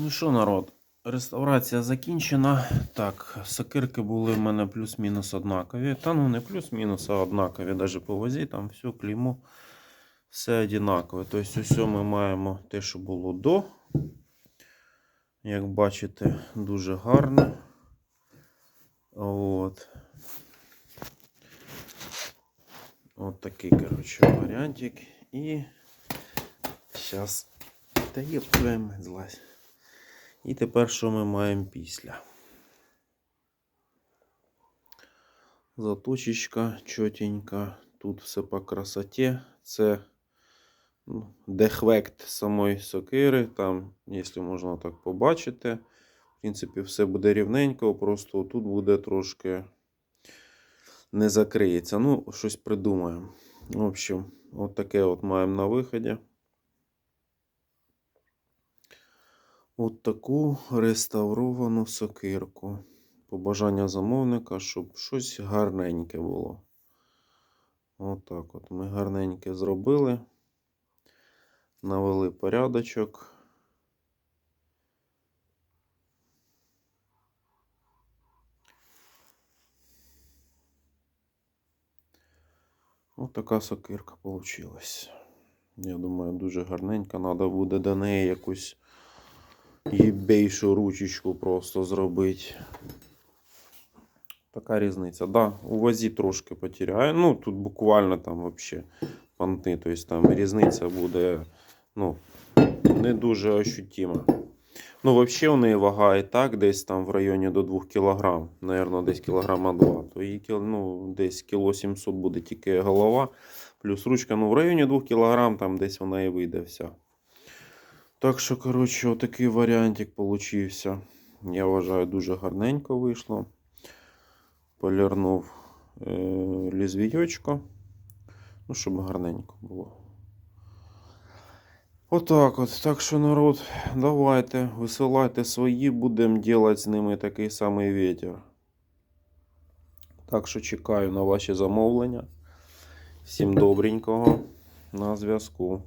Ну що, народ, реставрація закінчена. Так, сокирки були в мене плюс-мінус однакові. Та ну не плюс-мінус, а однакові. Навіть по вазі там все клеймо, все однакове. Тобто, ось ми маємо те, що було до. Як бачите, дуже гарно. От. От такий, коротше, варіантик. І зараз. Та є злазь. І тепер що ми маємо після? Заточечка чотенька. Тут все по красоті. Це ну, дехвект самої сокири. Там, якщо можна так побачити, в принципі, все буде рівненько, просто тут буде трошки не закриється. Ну, щось придумаємо. В общем, от таке от маємо на виході. От таку реставровану сокирку. Побажання замовника, щоб щось гарненьке було. Отак от, Ми гарненьке зробили. Навели порядочок. От така сокирка получилась. Я думаю, дуже гарненька. Треба буде до неї якусь їбейшу ручечку просто зробити. Така різниця. Да, у вазі трошки потеряю. Ну, тут буквально там вообще понти. Тобто там різниця буде ну, не дуже ощутима. Ну, взагалі у неї вага і так десь там в районі до 2 кг. Наверно, десь кілограма 2. То її ну, десь кіло 700 буде тільки голова. Плюс ручка. Ну, в районі 2 кг там десь вона і вийде вся. Так що, коротше, отакий варіантик получився. Я вважаю, дуже гарненько вийшло. Полірнув е- лізвійочко. Ну, щоб гарненько було. Отак от. Так що, народ, давайте, висилайте свої, будемо робити з ними такий самий ветер. Так що чекаю на ваші замовлення. Всім добренького. На зв'язку.